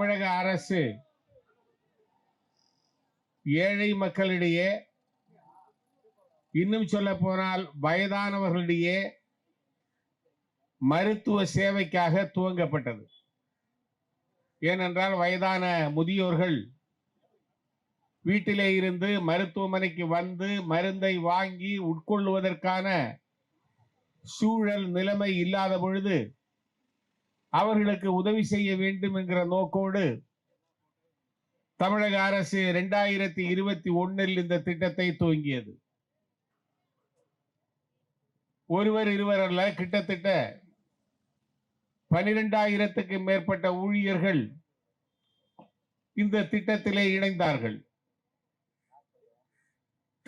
தமிழக அரசு ஏழை மக்களிடையே இன்னும் சொல்ல போனால் வயதானவர்களிடையே மருத்துவ சேவைக்காக துவங்கப்பட்டது. ஏனென்றால் வயதான முதியோர்கள் வீட்டிலே இருந்து மருத்துவமனைக்கு வந்து மருந்தை வாங்கி உட்கொள்வதற்கான சூழல் நிலைமை இல்லாத பொழுது அவர்களுக்கு உதவி செய்ய வேண்டும் என்கிற நோக்கோடு தமிழக அரசு இரண்டாயிரத்தி இருபத்தி ஒன்னில் இந்த திட்டத்தை துவங்கியது. ஒருவர் இருவர் அல்ல கிட்டத்தட்ட பனிரெண்டாயிரத்துக்கு மேற்பட்ட ஊழியர்கள் இந்த திட்டத்திலே இணைந்தார்கள்.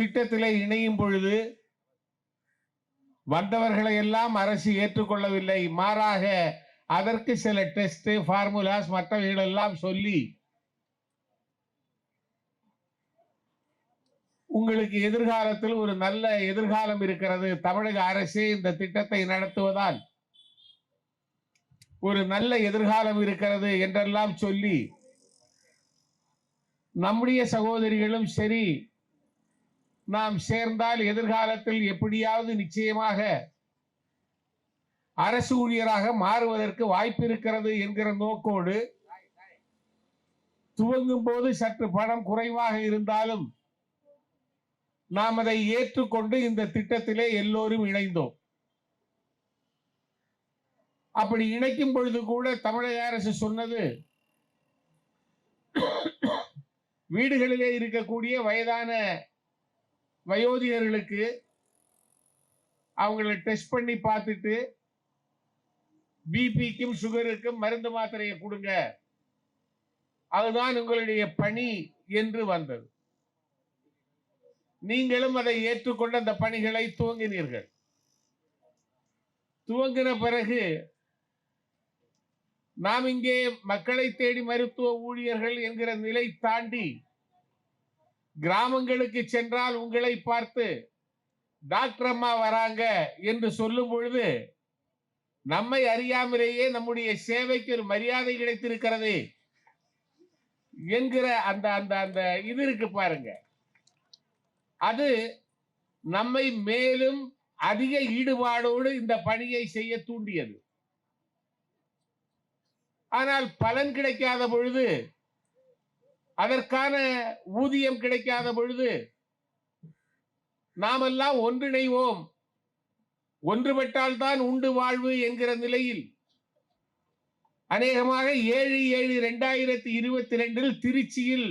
திட்டத்திலே இணையும் பொழுது வந்தவர்களை எல்லாம் அரசு ஏற்றுக்கொள்ளவில்லை. மாறாக அதற்கு சில டெஸ்ட் ஃபார்முலாஸ் மற்றவைகள் எல்லாம் சொல்லி உங்களுக்கு எதிர்காலத்தில் ஒரு நல்ல எதிர்காலம் இருக்கிறது. தமிழக அரசே இந்த திட்டத்தை நடத்துவதால் ஒரு நல்ல எதிர்காலம் இருக்கிறது என்றெல்லாம் சொல்லி நம்முடைய சகோதரிகளும் சரி நாம் சேர்ந்தால் எதிர்காலத்தில் எப்படியாவது நிச்சயமாக அரசு ஊழியராக மாறுவதற்கு வாய்ப்பு இருக்கிறது என்கிற நோக்கோடு துவங்கும் போது சற்று பணம் குறைவாக இருந்தாலும் நாம் அதை ஏற்றுக்கொண்டு இந்த திட்டத்திலே எல்லோரும் இணைந்தோம். அப்படி இணைக்கும் பொழுது கூட தமிழக அரசு சொன்னது வீடுகளிலே இருக்கக்கூடிய வயதான வயோதிகர்களுக்கு அவங்களை டெஸ்ட் பண்ணி பார்த்துட்டு பிபிக்கும் சுகருக்கும் மருந்து மாத்திரையை கொடுங்க. அதுதான் உங்களுடைய பணி என்று வந்தது. நீங்களும் அதை ஏற்றுக்கொண்டு அந்த பணிகளை துவங்கினீர்கள். துவங்கின பிறகு நாம் இங்கே மக்களை தேடி மருத்துவ ஊழியர்கள் என்கிற நிலை தாண்டி கிராமங்களுக்கு சென்றால் உங்களை பார்த்து டாக்டர் அம்மா வராங்க என்று சொல்லும் பொழுது நம்மை அறியாமலேயே நம்முடைய சேவைக்கு ஒரு மரியாதை கிடைத்திருக்கிறது என்கிற அந்த அந்த அந்த இது இருக்கு பாருங்க. அது நம்மை மேலும் அதிக ஈடுபாடோடு இந்த பணியை செய்ய தூண்டியது. ஆனால் பலன் கிடைக்காத பொழுது அதற்கான ஊதியம் கிடைக்காத பொழுது நாமெல்லாம் ஒன்றிணைவோம். ஒன்றுபட்டால் தான் உண்டு வாழ்வு என்கிற நிலையில் அநேகமாக ஏழு ஏழு இரண்டாயிரத்தி இருபத்தி ரெண்டில் திருச்சியில்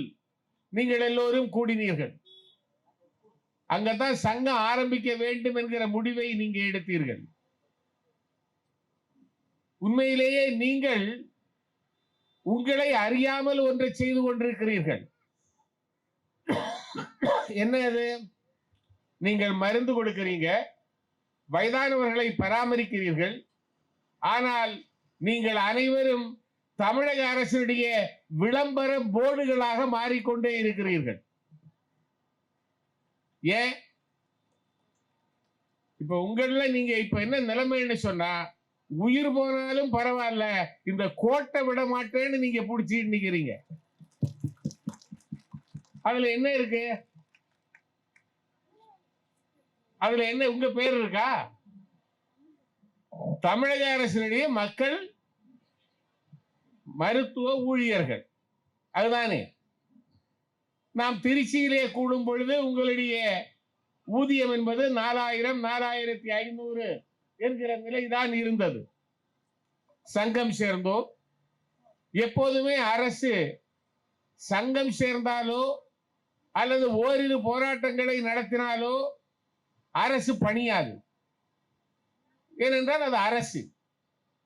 நீங்கள் எல்லோரும் கூடினீர்கள். அங்கதான் சங்கம் ஆரம்பிக்க வேண்டும் என்கிற முடிவை நீங்க எடுத்தீர்கள். உண்மையிலேயே நீங்கள் உங்களை அறியாமல் ஒன்றை செய்து கொண்டிருக்கிறீர்கள். என்ன அது? நீங்கள் மருந்து கொடுக்கிறீங்க. வயதானவர்களை பராமரிக்கிறீர்கள். ஆனால் நீங்கள் அனைவரும் தமிழக அரசுடைய விளம்பர போர்டுகளாக மாறிக்கொண்டே இருக்கிறீர்கள். ஏன்? இப்ப உங்கள நீங்க இப்ப என்ன நிலைமைன்னு சொன்னா உயிர் போனாலும் பரவாயில்ல இந்த கோட்டை விட மாட்டேன்னு நீங்க பிடிச்சிட்டு நிக்கிறீங்க. அதுல என்ன இருக்கு? அதுல என்ன உங்க பேர் இருக்கா? தமிழக அரசினுடைய மக்கள் மருத்துவ ஊழியர்கள். அதுதானே? நாம் திருச்சியிலே கூடும் பொழுது உங்களுடைய ஊதியம் என்பது நாலாயிரம் நாலாயிரத்தி ஐநூறு என்கிற நிலைதான் இருந்தது. சங்கம் சேர்ந்தோம் எப்போதுமே அரசு சங்கம் சேர்ந்தாலோ அல்லது ஓரிரு போராட்டங்களை நடத்தினாலோ அரசு பணியாது. ஏனென்றால் அது அரசு.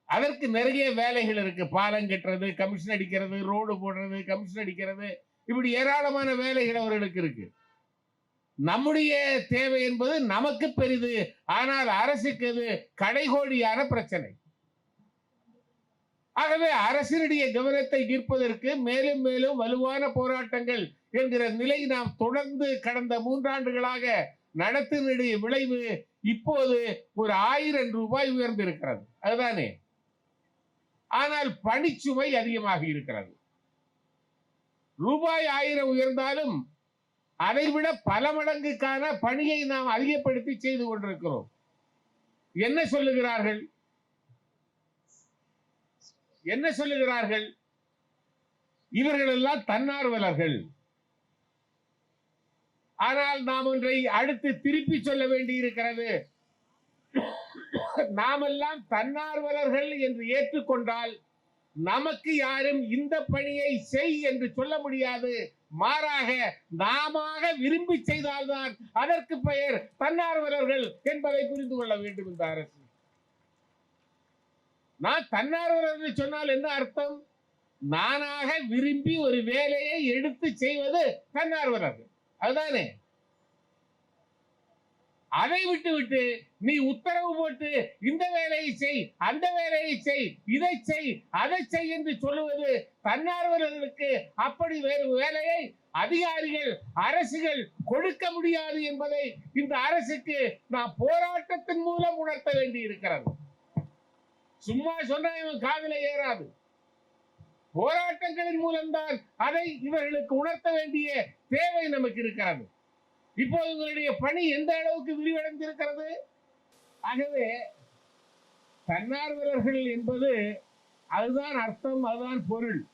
அதற்கு நிறைய வேலைகள் இருக்கு. பாலம் கட்டுறது கமிஷன் அடிக்கிறது ரோடு போடுறது கமிஷன் அடிக்கிறது. இப்படி ஏராளமான வேலைகள் அவர்களுக்கு இருக்கு. நம்முடைய தேவை என்பது நமக்கு பெரிது. ஆனால் அரசுக்கு அது கடைகோடியான பிரச்சனை. ஆகவே அரசினுடைய கவனத்தை ஈர்ப்பதற்கு மேலும் மேலும் வலுவான போராட்டங்கள் என்கிற நிலை நாம் தொடர்ந்து கடந்த மூன்றாண்டுகளாக நடத்தினுடைய விளைவு இப்போது ஒரு ஆயிரம் ரூபாய் உயர்ந்திருக்கிறது. அதுதானே? ஆனால் பணிச்சுமை அதிகமாக இருக்கிறது. ரூபாய் ஆயிரம் உயர்ந்தாலும் அதைவிட பல மடங்குக்கான பணியை நாம் அதிகப்படுத்தி செய்து கொண்டிருக்கிறோம். என்ன சொல்லுகிறார்கள்? என்ன சொல்லுகிறார்கள்? இவர்கள் எல்லாம் தன்னார்வலர்கள். ஆனால் நாம் ஒன்றை அடுத்து திருப்பி சொல்ல வேண்டி இருக்கிறது நாமெல்லாம் தன்னார்வலர்கள் என்று ஏற்றுக்கொண்டால் நமக்கு யாரும் இந்த பணியை செய் என்று சொல்ல முடியாது. மாறாக நாம விரும்பி செய்தால்தான் அதற்கு பெயர் தன்னார்வலர்கள் என்பதை புரிந்து கொள்ள வேண்டும் இந்த அரசு. நான் தன்னார்வலர் என்று சொன்னால் என்ன அர்த்தம்? நானாக விரும்பி ஒரு வேலையை எடுத்து செய்வது தன்னார்வலர்கள். அதுதானே? அதை விட்டு விட்டு நீ உத்தரவு போட்டு இந்த வேலையை செய் அந்த வேலையை செய் இதை செய் அதை செய் என்று சொல்லுவது தன்னார்வலர்களுக்கு அப்படி வேறு வேலையை அதிகாரிகள் அரசுகள் கொடுக்க முடியாது என்பதை இந்த அரசுக்கு நான் போராட்டத்தின் மூலம் உணர்த்த வேண்டி இருக்கிறது சும்மா சொன்ன இவன் காதுல ஏறாது. போராட்டங்களின் மூலம்தான் அதை இவர்களுக்கு உணர்த்த வேண்டிய தேவை நமக்கு இருக்கிறது. இப்போது உங்களுடைய பணி எந்த அளவுக்கு விரிவடைந்திருக்கிறது? ஆகவே தன்னார்வலர்கள் என்பது அதுதான் அர்த்தம் அதுதான் பொருள்.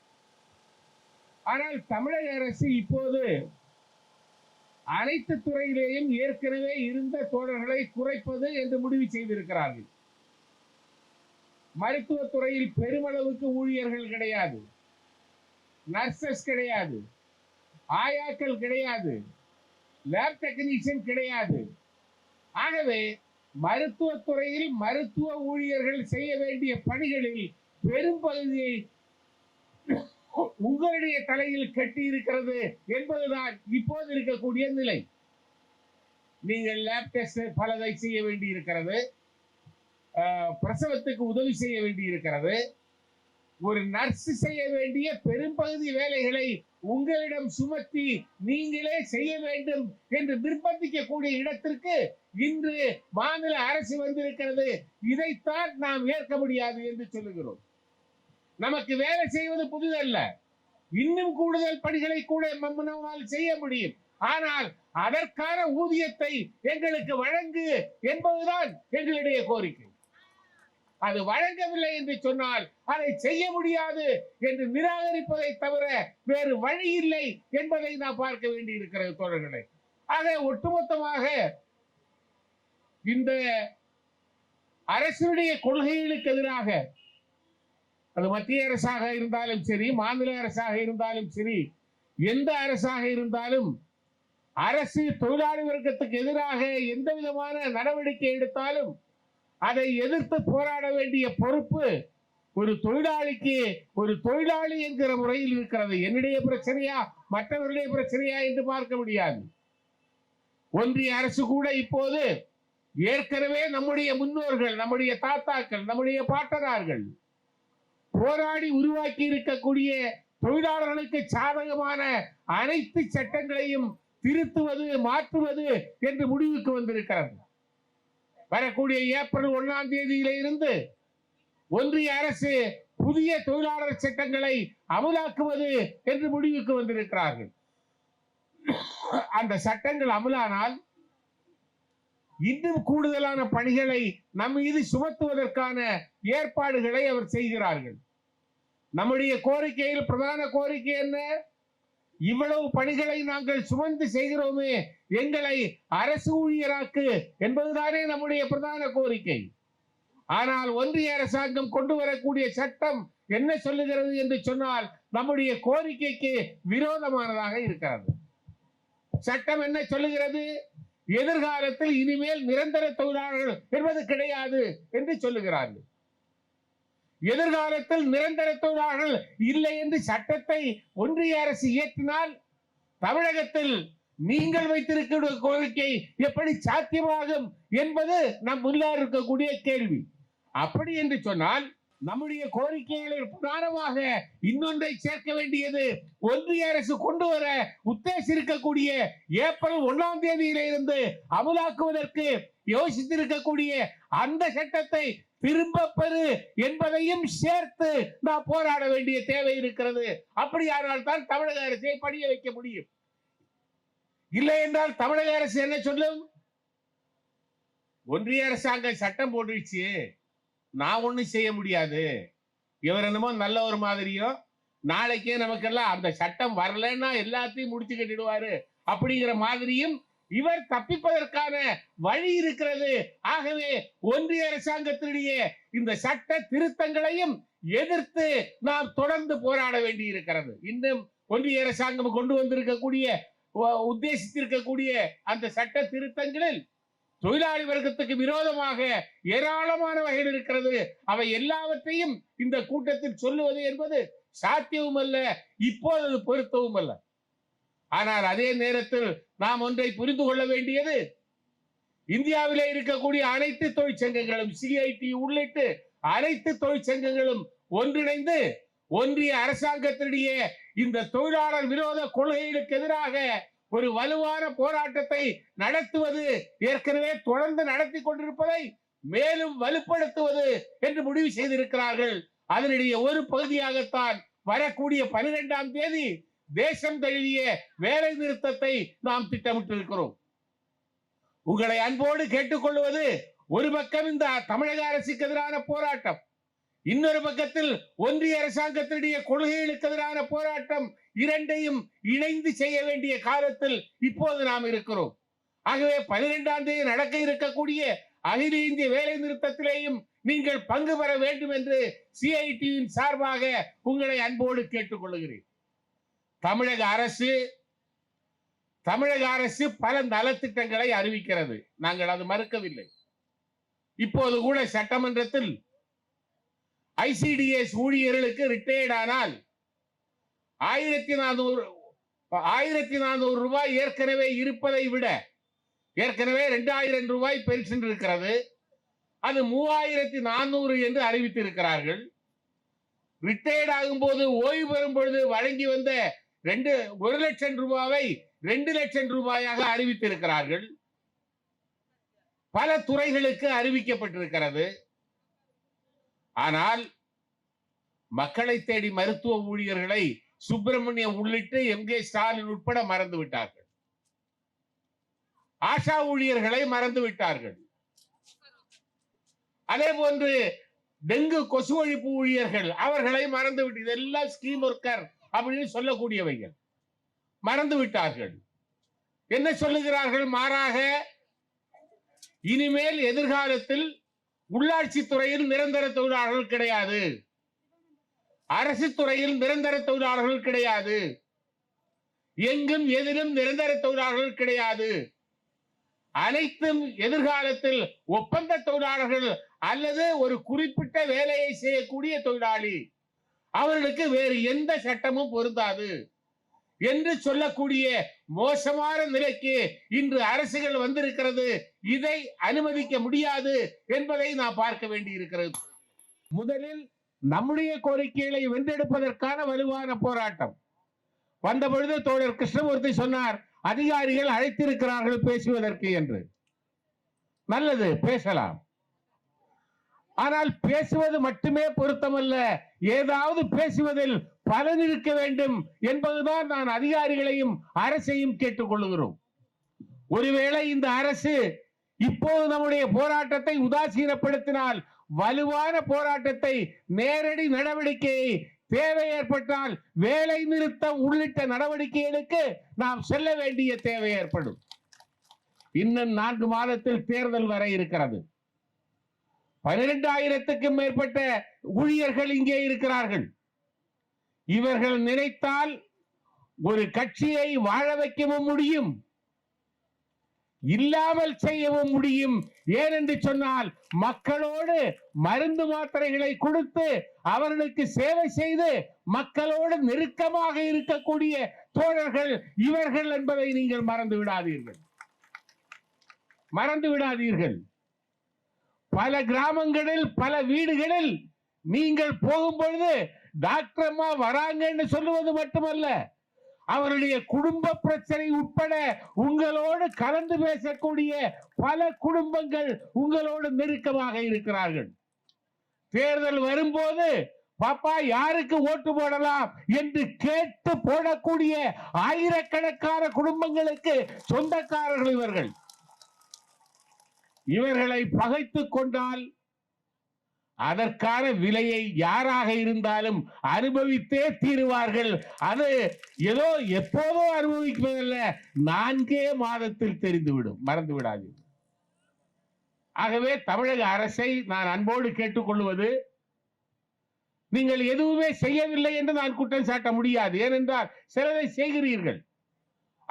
ஆனால் தமிழக அரசு இப்போது அனைத்து துறையிலேயும் ஏற்கனவே இருந்த தோழர்களை குறைப்பது என்று முடிவு செய்திருக்கிறார்கள். மருத்துவத் துறையில் பெருமளவுக்கு ஊழியர்கள் கிடையாது. நர்சஸ் கிடையாது. ஆயாக்கள் கிடையாது. லேப் டெக்னீஷியன் கிடையாது. ஆகவே மருத்துவத்துறையில் மருத்துவ ஊழியர்கள் செய்ய வேண்டிய பணிகளில் பெரும் பகுதியை உங்களுடைய தலையில் கட்டி இருக்கிறது என்பதுதான் இப்போது இருக்கக்கூடிய நிலை. நீங்கள் லேப் டெஸ்ட் பலதை செய்ய வேண்டி இருக்கிறது பிரசவத்துக்கு உதவி செய்ய வேண்டி இருக்கிறது ஒரு நர்ஸ் செய்ய வேண்டிய பெரும்பகுதி வேலைகளை உங்களிடம் சுமத்தி நீங்களே செய்ய வேண்டும் என்று நிர்பந்திக்கக்கூடிய இடத்திற்கு இன்று மாநில அரசு வந்திருக்கிறது. இதைத்தான் நாம் ஏற்க முடியாது என்று சொல்லுகிறோம். நமக்கு வேலை செய்வது புதிதல்ல. இன்னும் கூடுதல் பணிகளை கூட நம்மால் செய்ய முடியும். ஆனால் அதற்கான ஊதியத்தை எங்களுக்கு வழங்கு என்பதுதான் எங்களுடைய கோரிக்கை. அது வழங்கவில்லை என்று சொன்னால் அதை செய்ய முடியாது என்று நிராகரிப்பதை தவிர வேறு வழி இல்லை என்பதை நாம் பார்க்க வேண்டி இருக்கிறது தோழர்களை. ஆக ஒட்டுமொத்தமாக இந்த அரசுடைய கொள்கைகளுக்கு எதிராக அது மத்திய அரசாக இருந்தாலும் சரி மாநில அரசாக இருந்தாலும் சரி எந்த அரசாக இருந்தாலும் அரசு தொழிலாளி வர்க்கத்துக்கு எதிராக எந்த விதமான நடவடிக்கை எடுத்தாலும் அதை எதிர்த்து போராட வேண்டிய பொறுப்பு ஒரு தொழிலாளிக்கு ஒரு தொழிலாளி என்கிற முறையில் இருக்கிறது. என்னுடைய பிரச்சனையா? மற்றவர்களுடைய பிரச்சனையா என்று பார்க்க முடியாது. ஒன்றிய அரசு கூட இப்போது ஏற்கனவே நம்முடைய முன்னோர்கள் நம்முடைய தாத்தாக்கள் நம்முடைய பாட்டனார்கள் போராடி உருவாக்கி இருக்கக்கூடிய தொழிலாளர்களுக்கு சாதகமான அனைத்து சட்டங்களையும் திருத்துவது மாற்றுவது என்று முடிவுக்கு வந்திருக்கிறது வரக்கூடிய ஏப்ரல் ஒன்றாம் தேதியிலிருந்து ஒன்றிய அரசு புதிய தொழிலாளர் சட்டங்களை அமலாக்குவது என்று முடிவுக்கு வந்திருக்கிறார்கள். அந்த சட்டங்கள் அமலானால் இன்னும் கூடுதலான பணிகளை நம் மீது சுமத்துவதற்கான ஏற்பாடுகளை அவர் செய்கிறார்கள். நம்முடைய கோரிக்கையில் பிரதான கோரிக்கை என்ன? இவ்வளவு பணிகளை நாங்கள் சுமந்து செய்கிறோமே எங்களை அரசு ஊழியராக்கு என்பதுதானே நம்முடைய பிரதான கோரிக்கை. ஆனால் ஒன்றிய அரசாங்கம் கொண்டு வரக்கூடிய சட்டம் என்ன சொல்லுகிறது என்று சொன்னால் நம்முடைய கோரிக்கைக்கு விரோதமானதாக இருக்கிறது. சட்டம் என்ன சொல்லுகிறது? எதிர்காலத்தில் இனிமேல் நிரந்தர தொழிலாளர்கள் என்பது கிடையாது என்று சொல்லுகிறார்கள். எதிர்காலத்தில் நிரந்தர தொழிலாளர்கள் இல்லை என்று சட்டத்தை ஒன்றிய அரசு இயற்றினால் தமிழகத்தில் நீங்கள் வைத்திருக்கிற கோரிக்கை எப்படி சாத்தியமாகும் என்பது நம் முன்னால் இருக்கக்கூடிய கேள்வி. அப்படி என்று சொன்னால் நம்முடைய கோரிக்கைகளில் பிரதானமாக இன்னொன்றை சேர்க்க வேண்டியது ஒன்றிய அரசு கொண்டு வர உத்தேசிருக்கக்கூடிய ஏப்ரல் ஒன்றாம் தேதியிலிருந்து அமலாக்குவதற்கு யோசித்திருக்கக்கூடிய அந்த சட்டத்தை திரும்ப பெறு என்பதையும் சேர்த்து நான் போராட வேண்டிய தேவை இருக்கிறது. அப்படியானால் தான் தமிழக அரசை படிய வைக்க முடியும். இல்லை என்றால் தமிழக அரசு என்ன சொல்லும்? ஒன்றிய அரசாங்க சட்டம் போட்டுருச்சு நான் ஒன்றும் செய்ய முடியாது. இவர் என்னமோ நல்ல ஒரு மாதிரியும் நாளைக்கே நமக்கெல்லாம் அந்த சட்டம் வரலன்னா எல்லாத்தையும் முடிச்சு கட்டிடுவாரு. அப்படிங்கிற மாதிரியும் இவர் தப்பிப்பதற்கான வழி இருக்கிறது. ஆகவே ஒன்றிய அரசாங்கத்தினுடைய இந்த சட்ட திருத்தங்களையும் எதிர்த்து நாம் தொடர்ந்து போராட வேண்டி இருக்கிறது இன்னும் ஒன்றிய அரசாங்கம் கொண்டு வந்திருக்கக்கூடிய உ- உத்தேசித்திருக்கக்கூடிய அந்த சட்ட திருத்தங்களில் தொழிலாளி வர்க்கத்துக்கு விரோதமாக ஏராளமான வகையில் இருக்கிறது. அவை எல்லாவற்றையும் இந்த கூட்டத்தில் சொல்லுவது என்பது சாத்தியவும் அல்ல இப்போது பொருத்தவும் அல்ல ஆனால் அதே நேரத்தில் நாம் ஒன்றை புரிந்து கொள்ள வேண்டியது இந்தியாவிலே இருக்கக்கூடிய அனைத்து தொழிற்சங்கங்களும் சிஐடி உள்ளிட்டு அனைத்து தொழிற்சங்கங்களும் ஒன்றிணைந்து ஒன்றிய அரசாங்கத்தினுடைய இந்த தொழிலாளர் விரோத கொள்கைகளுக்கு எதிராக ஒரு வலுவான போராட்டத்தை நடத்துவது ஏற்கனவே தொடர்ந்து நடத்தி கொண்டிருப்பதை மேலும் வலுப்படுத்துவது என்று முடிவு செய்திருக்கிறார்கள். அதனுடைய ஒரு பகுதியாகத்தான் வரக்கூடிய பனிரெண்டாம் தேதி தேசம் தழுவிய வேலை நிறுத்தத்தை நாம் திட்டமிட்டிருக்கிறோம். உங்களை அன்போடு கேட்டுக்கொள்வது ஒரு பக்கம் இந்த தமிழக அரசுக்கு எதிரான போராட்டம் இன்னொரு பக்கத்தில் ஒன்றிய அரசாங்கத்தினுடைய கொள்கைகளுக்கு எதிரான போராட்டம் இரண்டையும் இணைந்து செய்ய வேண்டிய காலத்தில் இப்போது நாம் இருக்கிறோம். ஆகவே பனிரெண்டாம் தேதி நடக்க இருக்கக்கூடிய அகில இந்திய வேலை நிறுத்தத்திலேயும் நீங்கள் பங்கு பெற வேண்டும் என்று சிஐடியின் சார்பாக உங்களை அன்போடு கேட்டுக்கொள்கிறேன். தமிழக அரசு தமிழக அரசு பல நலத்திட்டங்களை அறிவிக்கிறது. நாங்கள் அது மறுக்கவில்லை. இப்போது கூட சட்டமன்றத்தில் ஐசிடிஎஸ் ஊழியர்களுக்கு ரிட்டையர்ட் ஆனால் ஆயிரத்தி நானூறு ஆயிரத்தி நானூறு ரூபாய் ஏற்கனவே இருப்பதை விட ஏற்கனவே ரெண்டாயிரம் ரூபாய் பென்ஷன் இருக்கிறது. அது மூவாயிரத்தி நானூறு என்று அறிவித்திருக்கிறார்கள். ரிட்டையர்ட் ஆகும்போது ஓய்வு பெறும் பொழுது வழங்கி வந்த ரெண்டு ஒரு லட்சம் ரூபாவை ரெண்டு லட்சம் ரூபாயாக அறிவித்திருக்கிறார்கள். பல துறைகளுக்கு அறிவிக்கப்பட்டிருக்கிறது. ஆனால் மக்களை தேடி மருத்துவ ஊழியர்களை சுப்பிரமணியம் உள்ளிட்டு எம். கே. ஸ்டாலின் உட்பட மறந்து விட்டார்கள். ஆஷா ஊழியர்களை மறந்து விட்டார்கள். அதே போன்று டெங்கு கொசு ஒழிப்பு ஊழியர்கள் அவர்களை மறந்து விட்டு இதெல்லாம் ஸ்கீம் ஒர்க்கர் அப்படின்னு சொல்லக்கூடியவைகள். மறந்து விட்டார்கள். என்ன சொல்லுகிறார்கள்? மாறாக இனிமேல் எதிர்காலத்தில் உள்ளாட்சி துறையில் நிரந்தர தொழிலாளர்கள் கிடையாது. அரசு துறையில் நிரந்தர தொழிலாளர்கள் கிடையாது. எங்கும் எதிலும் நிரந்தர தொழிலாளர்கள் கிடையாது. அனைத்தும் எதிர்காலத்தில் ஒப்பந்த தொழிலாளர்கள் அல்லது ஒரு குறிப்பிட்ட வேலையை செய்யக்கூடிய தொழிலாளி. அவர்களுக்கு வேறு எந்த சட்டமும் பொருந்தாது. என்று சொல்லக்கூடிய மோசமான நிலைக்கு இன்று அரசுகள் வந்திருக்கிறது. இதை அனுமதிக்க முடியாது என்பதை நாம் பார்க்க வேண்டியிருக்கிறது. முதலில் நம்முடைய கோரிக்கைகளை வென்றெடுப்பதற்கான வலுவான போராட்டம். வந்த பொழுது தோழர் கிருஷ்ணமூர்த்தி சொன்னார் அதிகாரிகள் அழைத்திருக்கிறார்கள் பேசுவதற்கு என்று. நல்லது பேசலாம். ஆனால் பேசுவது மட்டுமே பொருத்தமல்ல. ஏதாவது பேசுவதில் பலன் இருக்க வேண்டும் என்பதுதான் நான் அதிகாரிகளையும் அரசையும் கேட்டுக்கொள்கிறோம் ஒருவேளை இந்த அரசு இப்போது நம்முடைய போராட்டத்தை உதாசீனப்படுத்தினால் வலுவான போராட்டத்தை நேரடி நடவடிக்கையை தேவை ஏற்பட்டால் வேலை நிறுத்தம் உள்ளிட்ட நடவடிக்கைகளுக்கு நாம் செல்ல வேண்டிய தேவை ஏற்படும். இன்னும் நான்கு மாதத்தில் தேர்தல் வர இருக்கிறது. பனிரெண்டாயிரத்துக்கும் மேற்பட்ட ஊழியர்கள் இங்கே இருக்கிறார்கள். இவர்கள் நினைத்தால் ஒரு கட்சியை வாழ வைக்கவும் முடியும் இல்லாமல் செய்யவும் முடியும். ஏனென்று சொன்னால் மக்களோடு மருந்து மாத்திரைகளை கொடுத்து அவர்களுக்கு சேவை செய்து மக்களோடு நெருக்கமாக இருக்கக்கூடிய தோழர்கள் இவர்கள் என்பதை நீங்கள் மறந்து விடாதீர்கள். மறந்து விடாதீர்கள். பல கிராமங்களில் பல வீடுகளில் நீங்கள் போகும்பொழுது டாக்டர் அம்மா வராங்கன்னு சொல்லுவது மட்டுமல்ல அவருடைய குடும்ப பிரச்சனை உட்பட உங்களோடு கலந்து பேசக்கூடிய பல குடும்பங்கள் உங்களோடு நெருக்கமாக இருக்கிறார்கள். தேர்தல் வரும்போது பாப்பா யாருக்கு ஓட்டு போடலாம்? என்று கேட்டு போடக்கூடிய ஆயிரக்கணக்கான குடும்பங்களுக்கு சொந்தக்காரர்கள் இவர்கள். இவர்களை பகைத்துக் கொண்டால் அதற்கான விலையை யாராக இருந்தாலும் அனுபவித்தே தீருவார்கள். அது ஏதோ எப்போதோ அனுபவிப்பதல்ல நான்கே மாதத்தில் தெரிந்துவிடும். மறந்து விடாது ஆகவே தமிழக அரசை நான் அன்போடு கேட்டுக்கொள்வது நீங்கள் எதுவுமே செய்யவில்லை என்று நான் குற்றம் சாட்ட முடியாது. ஏனென்றால் சிலரை செய்கிறீர்கள்.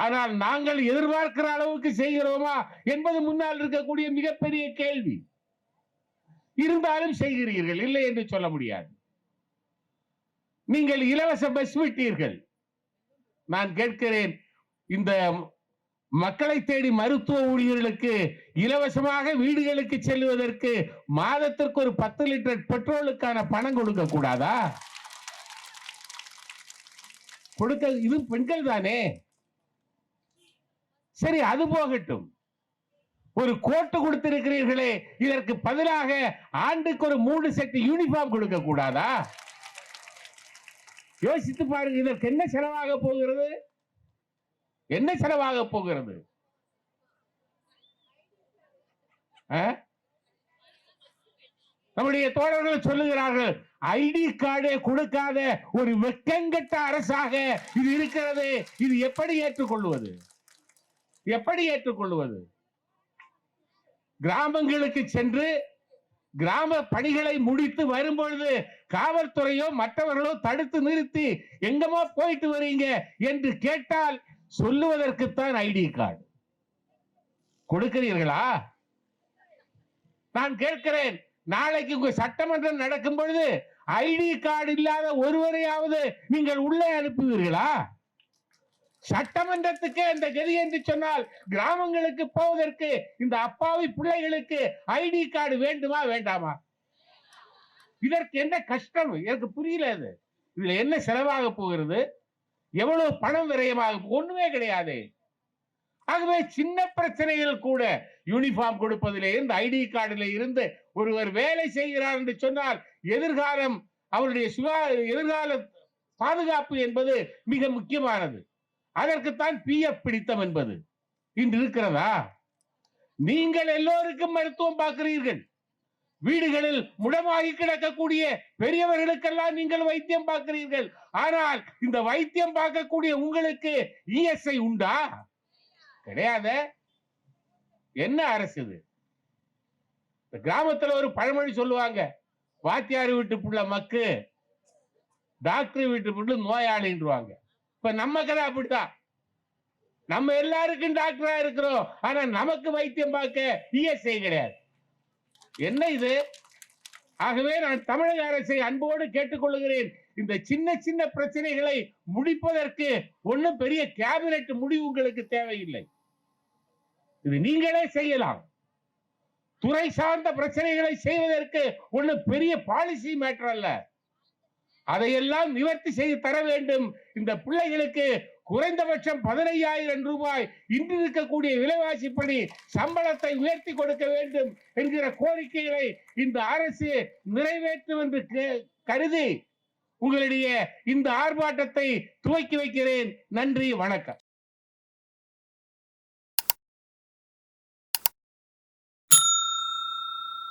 ஆனால் நாங்கள் எதிர்பார்க்கிற அளவுக்கு செய்கிறோமா என்பது முன்னால் இருக்கக்கூடிய மிகப்பெரிய கேள்வி. இருந்தாலும் செய்கிறீர்கள் இல்லை என்று சொல்ல முடியாது. நீங்கள் இலவச பஸ் விட்டீர்கள். நான் கேட்கிறேன் இந்த மக்களை தேடி மருத்துவ ஊழியர்களுக்கு இலவசமாக வீடுகளுக்கு செல்வதற்கு மாதத்திற்கு ஒரு பத்து லிட்டர் பெட்ரோலுக்கான பணம் கொடுக்க கூடாதா? கொடுக்க இது பெண்கள் தானே? சரி அது போகட்டும். ஒரு கோட்டு கொடுத்திருக்கிறீர்களே இதற்கு பதிலாக ஆண்டுக்கு ஒரு மூணு செட் யூனிஃபார்ம் கொடுக்க கூடாதா? யோசித்து பாருங்க இதற்கு என்ன செலவாக போகிறது? என்ன செலவாக போகிறது? ஆ? நம்முடைய தோழர்கள் சொல்லுகிறார்கள் ஐடி கார்டே கொடுக்காத ஒரு வெக்கங்கெட்ட அரசாக இது இருக்கிறது. இது எப்படி ஏற்றுக்கொள்வது? எப்படி ஏற்றுக்கொள்வது? கிராமங்களுக்கு சென்று கிராம பணிகளை முடித்து வரும்பொழுது காவல்துறையோ மற்றவர்களோ தடுத்து நிறுத்தி எங்கம்மா போயிட்டு வரீங்க என்று கேட்டால் சொல்லுவதற்குத்தான் ஐடி கார்டு. கொடுக்கிறீர்களா? நான் கேட்கிறேன். நாளைக்கு உங்க சட்டமன்றம் நடக்கும் பொழுது ஐடி கார்டு இல்லாத ஒருவரையாவது நீங்கள் உள்ளே அனுப்புவீர்களா? சட்டமன்றத்துக்கு இந்த கதி என்று சொன்னால் கிராமங்களுக்கு போவதற்கு இந்த அப்பாவி பிள்ளைகளுக்கு ஐடி கார்டு வேண்டுமா வேண்டாமா? இதற்கு என்ன கஷ்டம்? எனக்கு புரியல அது. இதுல என்ன செலவாக போகிறது? எவ்வளவு பணம் விரயமாக ஒண்ணுமே கிடையாது. ஆகவே சின்ன பிரச்சனைகள் கூட யூனிஃபார்ம் கொடுப்பதிலே இருந்து ஐடி கார்டில் இருந்து ஒருவர் வேலை செய்கிறார் என்று சொன்னால் எதிர்காலம் அவருடைய சுகா எதிர்கால பாதுகாப்பு என்பது மிக முக்கியமானது. அதற்குத்தான் பிஎஃப் பிடித்தம் என்பது. இன்று இருக்கிறதா? நீங்கள் எல்லோருக்கும் மருத்துவம் பார்க்கிறீர்கள். வீடுகளில் முடமாகி கிடக்கக்கூடிய பெரியவர்களுக்கெல்லாம் நீங்கள் வைத்தியம் பார்க்கிறீர்கள். ஆனால் இந்த வைத்தியம் பார்க்கக்கூடிய உங்களுக்கு இஎஸ்ஐ உண்டா? கிடையாது. என்ன அரசு இது? இந்த கிராமத்துல ஒரு பழமொழி சொல்லுவாங்க. வாத்தியார் வீட்டு புள்ள மக்கு டாக்டர் வீட்டு புள்ள நோயாளின்றுவாங்க. இப்ப நம்ம கதை அப்படித்தான் நம்ம எல்லாருக்கும் டாக்டரா இருக்கிறோம். ஆனா நமக்கு வைத்தியம் பார்க்க இஎஸ்ஐ கிடையாது. என்ன இது? ஆகவே நான் தமிழக அரசை அன்போடு கேட்டுக்கொள்கிறேன். இந்த சின்ன சின்ன பிரச்சனைகளை முடிப்பதற்கு ஒன்றும் பெரிய கேபினெட் முடிவு உங்களுக்கு தேவையில்லை. இது நீங்களே செய்யலாம். துறை சார்ந்த பிரச்சனைகளை செய்வதற்கு ஒன்றும் பெரிய பாலிசி மேட்டர் அல்ல. அதையெல்லாம் நிவர்த்தி செய்து தர வேண்டும். இந்த பிள்ளைகளுக்கு குறைந்தபட்சம் பதினையாயிரம் ரூபாய் இன்று இருக்கக்கூடிய விலைவாசிப்படி சம்பளத்தை உயர்த்தி கொடுக்க வேண்டும் என்கிற கோரிக்கைகளை இந்த அரசு நிறைவேற்றும் என்று கருதி உங்களுடைய இந்த ஆர்ப்பாட்டத்தை துவக்கி வைக்கிறேன். நன்றி வணக்கம்.